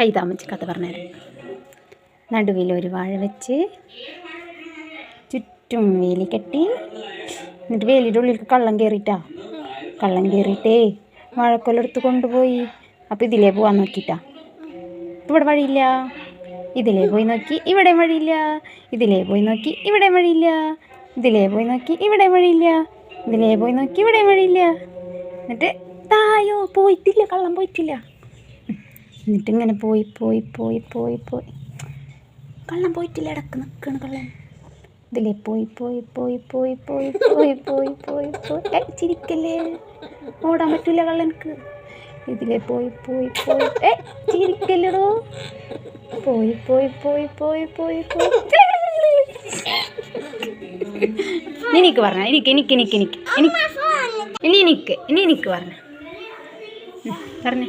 കൈതാമച്ച് കഥ പറഞ്ഞുതരാം. നടുവിൽ ഒരു വാഴ വെച്ച് ചുറ്റും വേലി കെട്ടി എന്നിട്ട് വേലിയുടെ ഉള്ളിൽ കള്ളം കയറിയിട്ടാ. കള്ളം കയറിയിട്ടേ വാഴക്കൊലെടുത്ത് കൊണ്ടുപോയി. അപ്പോൾ ഇതിലേ പോവാൻ നോക്കിയിട്ടാ. ഇവിടെ വഴിയില്ല. ഇതിലേ പോയി നോക്കി ഇവിടെ വഴിയില്ല. ഇതിലേ പോയി നോക്കി ഇവിടെ വഴിയില്ല. ഇതിലേ പോയി നോക്കി ഇവിടെ വഴിയില്ല. ഇതിലേ പോയി നോക്കി ഇവിടെ വഴിയില്ല. എന്നിട്ട് തായോ പോയിട്ടില്ല കള്ളം പോയിട്ടില്ല. എന്നിട്ട് ഇങ്ങനെ പോയി പോയി പോയി പോയി പോയി കള്ളം പോയിട്ടില്ല ഇടയ്ക്ക് നിൽക്കണ കള്ളൻ ഇതിലേ പോയി പോയി പോയി പോയി പോയി പോയി പോയി പോയി പോയി ചിരിക്കല്ലേ ഓടാൻ പറ്റില്ല കള്ളനക്ക് ഇതിലെ പോയി പോയി പോയി ഏ ചിരിക്കല്ലടോ പോയി പോയി പോയി പോയി പോയി പോയി എനിക്ക് പറഞ്ഞ എനിക്ക് എനിക്ക് എനിക്ക് എനിക്ക് എനിക്ക് ഇനി എനിക്ക് ഇനി എനിക്ക് പറഞ്ഞ പറഞ്ഞേ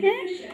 嗯